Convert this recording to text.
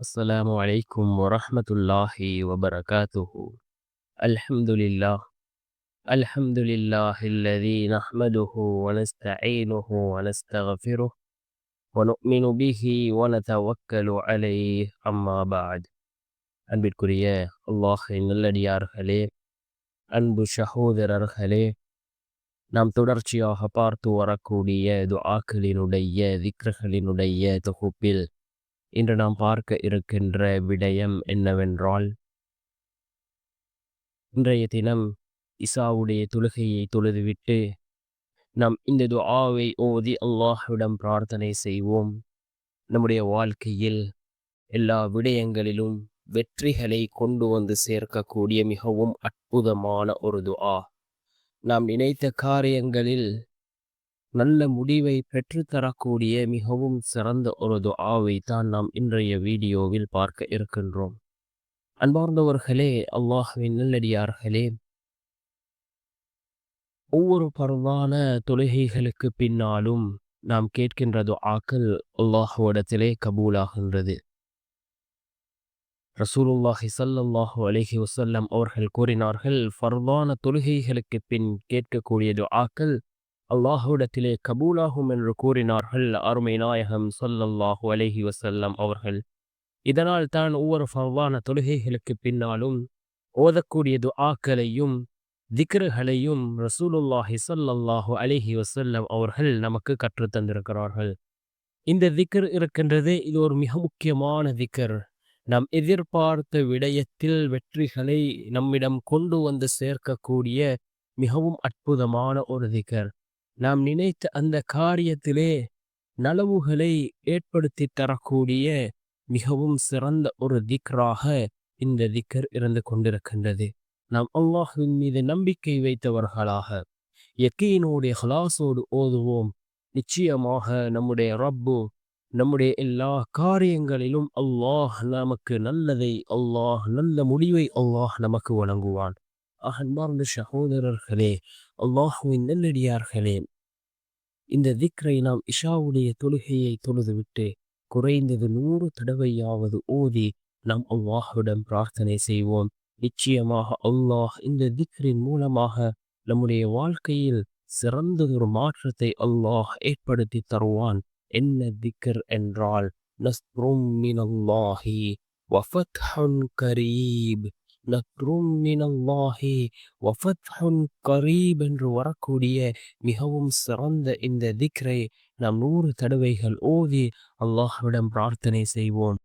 السلام عليكم ورحمة الله وبركاته الحمد لله الحمد لله الذي نحمده ونستعينه ونستغفره ونؤمن به ونتوكل عليه أما بعد அன்பிற்குரிய அல்லாஹின் நல்லடியார்களே அன்பு சகோதரர்களே நாம் தொடர்ச்சியாக பார்த்து வரக்கூடிய துஆக்களினுடைய திக்ரகளினுடைய தொகுப்பில் இன்று நாம் பார்க்க இருக்கின்ற விடயம் என்னவென்றால் இன்றைய தினம் இசாவுடைய தொழுகையை தொழுதுவிட்டு நாம் இந்த துஆவை ஓதி அல்லாஹ்விடம் பிரார்த்தனை செய்வோம். நம்முடைய வாழ்க்கையில் எல்லா விடயங்களிலும் வெற்றிகளை கொண்டு வந்து சேர்க்கக்கூடிய மிகவும் அற்புதமான ஒரு துஆ. நாம் நினைத்த காரியங்களில் நல்ல முடிவை பெற்றுத்தரக்கூடிய மிகவும் சிறந்த ஒரு துஆவை தான் நாம் இன்றைய வீடியோவில் பார்க்க இருக்கின்றோம். அன்பார்ந்தவர்களே அல்லாஹுவின் நல்லடியார்களே ஒவ்வொரு பரவான தொழுகைகளுக்கு பின்னாலும் நாம் கேட்கின்ற துஆக்கள் அல்லாஹுவிடத்திலே கபூலாகின்றது. ரசூலுல்லாஹி சல்லாஹு அலஹி வசல்லம் அவர்கள் கூறினார்கள் ஃபர்வான தொழுகைகளுக்கு பின் கேட்கக்கூடிய துஆக்கள் அல்லாஹுடத்திலே கபூலாகும் என்று கூறினார்கள். அருமை நாயகம் சொல்லல்லாஹு அலைஹி வசல்லம் அவர்கள். இதனால் தான் ஒவ்வொரு ஃபர்தான தொழுகைகளுக்கு பின்னாலும் ஓதக்கூடிய துஆக்களையும் திக்ருகளையும் ரசூலுல்லாஹி சொல்லல்லாஹு அலைஹி வசல்லம் அவர்கள் நமக்கு கற்றுத் தந்திருக்கிறார்கள். இந்த திக்ர் இருக்கின்றது. இது ஒரு மிக முக்கியமான திக்ர். நாம் எதிர்பார்த்த விடயத்தில் வெற்றிகளை நம்மிடம் கொண்டு வந்து சேர்க்கக்கூடிய மிகவும் அற்புதமான ஒரு திகர். நாம் நினைத்த அந்த காரியத்திலே நலவுகளை ஏற்படுத்தி தரக்கூடிய மிகவும் சிறந்த ஒரு திக்ராக இந்த திக்கர் இருந்து கொண்டிருக்கின்றது. நாம் அல்லாஹுவின் மீது நம்பிக்கை வைத்தவர்களாக யக்கீனோடைய ஹலாசோடு ஓதுவோம். நிச்சயமாக நம்முடைய ரப்பு நம்முடைய எல்லா காரியங்களிலும் அல்லாஹ் நமக்கு நல்லதை அல்லாஹ் நல்ல முடிவை அல்லாஹ் நமக்கு வழங்குவான். அகன்பார்ந்த சகோதரர்களே அல்லாஹுவின் நல்லடியார்களே இந்த திக்ரை நாம் இஷாவுடைய தொழுகையை தொழுதுவிட்டு குறைந்தது நூறு தடவையாவது ஓதி நாம் அல்லாஹுடன் பிரார்த்தனை செய்வோம். நிச்சயமாக அல்லாஹ் இந்த திக்ரின் மூலமாக நம்முடைய வாழ்க்கையில் சிறந்த ஒரு மாற்றத்தை அல்லாஹ் ஏற்படுத்தி தருவான். என்ன திக்கர் என்றால் நஸ்ரும் மினல்லாஹி வஃபத்ஹுன் கரீப். நக்ரும் மினல்லாஹி வஃபத்ஹுன் கரீப் என்று வரக்கூடிய மிகவும் சிறந்த இந்த திக்ரை நாம் நூறு தடவைகள் ஓதி அல்லாஹ்விடம் பிரார்த்தனை செய்வோம்.